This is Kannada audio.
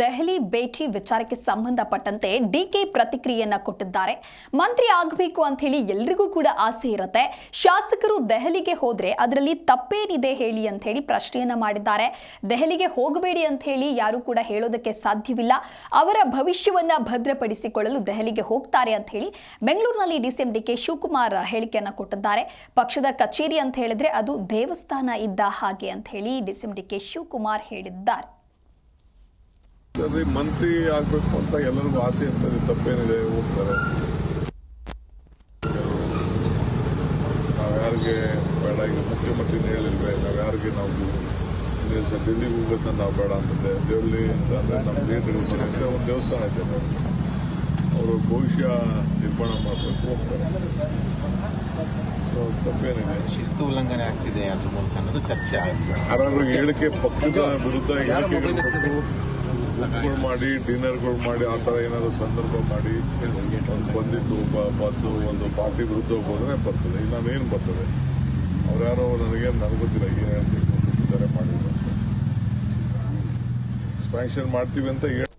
ದೆಹಲಿ ಭೇಟಿ ವಿಚಾರಕ್ಕೆ ಸಂಬಂಧಪಟ್ಟಂತೆ ಡಿಕೆ ಪ್ರತಿಕ್ರಿಯೆಯನ್ನ ಕೊಟ್ಟಿದ್ದಾರೆ. ಮಂತ್ರಿ ಆಗಬೇಕು ಅಂತ ಹೇಳಿ ಎಲ್ರಿಗೂ ಕೂಡ ಆಸೆ ಇರುತ್ತೆ. ಶಾಸಕರು ದೆಹಲಿಗೆ ಹೋದ್ರೆ ಅದರಲ್ಲಿ ತಪ್ಪೇನಿದೆ ಹೇಳಿ ಅಂತ ಹೇಳಿ ಪ್ರಶ್ನೆಯನ್ನ ಮಾಡಿದ್ದಾರೆ. ದೆಹಲಿಗೆ ಹೋಗಬೇಡಿ ಅಂತ ಹೇಳಿ ಯಾರು ಕೂಡ ಹೇಳೋದಕ್ಕೆ ಸಾಧ್ಯವಿಲ್ಲ. ಅವರ ಭವಿಷ್ಯವನ್ನ ಭದ್ರಪಡಿಸಿಕೊಳ್ಳಲು ದೆಹಲಿಗೆ ಹೋಗ್ತಾರೆ ಅಂತ ಹೇಳಿ ಬೆಂಗಳೂರಿನಲ್ಲಿ ಡಿಸಿಎಂ ಡಿಕೆ ಶಿವಕುಮಾರ್ ಹೇಳಿಕೆಯನ್ನ ಕೊಟ್ಟಿದ್ದಾರೆ. ಪಕ್ಷದ ಕಚೇರಿ ಅಂತ ಹೇಳಿದ್ರೆ ಅದು ದೇವಸ್ಥಾನ ಇದ್ದ ಹಾಗೆ ಅಂತ ಹೇಳಿ ಡಿಸಿಎಂ ಡಿಕೆ ಶಿವಕುಮಾರ್ ಹೇಳಿದ್ದಾರೆ. ಮಂತ್ರಿ ಆಗ್ಬೇಕು ಅಂತ ಎಲ್ಲರಿಗೂ ಆಸೆ ಇರ್ತದೆ ತಪ್ಪೇನಿದೆ ಹೋಗ್ತಾರೆ. ನಾವು ಯಾರಿಗೆ ಬೇಡ ಈಗ ಮುಖ್ಯಮಂತ್ರಿ ಹೇಳಿಲ್ವೇ ನಾವು ಯಾರಿಗೆ ನಾವು ಡೆಲ್ಲಿಗೆ ಹೋಗೋದನ್ನ ನಾವು ಬೇಡ ಅಂತಂದೆ ದೇವಲ್ಲಿ ಅಂತಂದ್ರೆ ನಮ್ಮ ಲೀಡರ್ ಅಂದ್ರೆ ಒಂದು ದೇವಸ್ಥಾನ ಐತೆ ಅವರು ಭವಿಷ್ಯ ನಿರ್ಮಾಣ ಮಾಡಬೇಕು ಹೋಗ್ತಾರೆ ಸೊ ತಪ್ಪೇನಿದೆ. ಶಿಸ್ತು ಉಲ್ಲಂಘನೆ ಆಗ್ತಿದೆ ಅದ್ರ ಮೂಲಕ ಅನ್ನೋದು ಚರ್ಚೆ ಆಗಿದೆ. ಯಾರು ಹೇಳಿಕೆ ಪಕ್ಕದ ವಿರುದ್ಧ ಹೇಳಿಕೆಗಳು ಕೊಟ್ಟು ಮಾಡಿ ಮಾಡಿ ಡಿನ್ನರ್ಗಳು ಮಾಡಿ, ಆ ಥರ ಏನಾದ್ರು ಸಂದರ್ಭ ಮಾಡಿ, ಒಂದು ಬಂದಿದ್ದು ಬಂದು, ಒಂದು ಪಾರ್ಟಿ ವಿರುದ್ಧ ಹೋಗೋದ್ರೆ ಬರ್ತದೆ. ಇಲ್ಲ ಏನು ಬರ್ತದೆ? ಅವ್ರು ಯಾರೋ ನನಗೆ ನನಗೆ ಗೊತ್ತಿಲ್ಲ ಏನು ಹೇಳ್ಬೇಕು ಮಾಡಿದ್ರು ಮಾಡ್ತೀವಿ ಅಂತ ಹೇಳಿ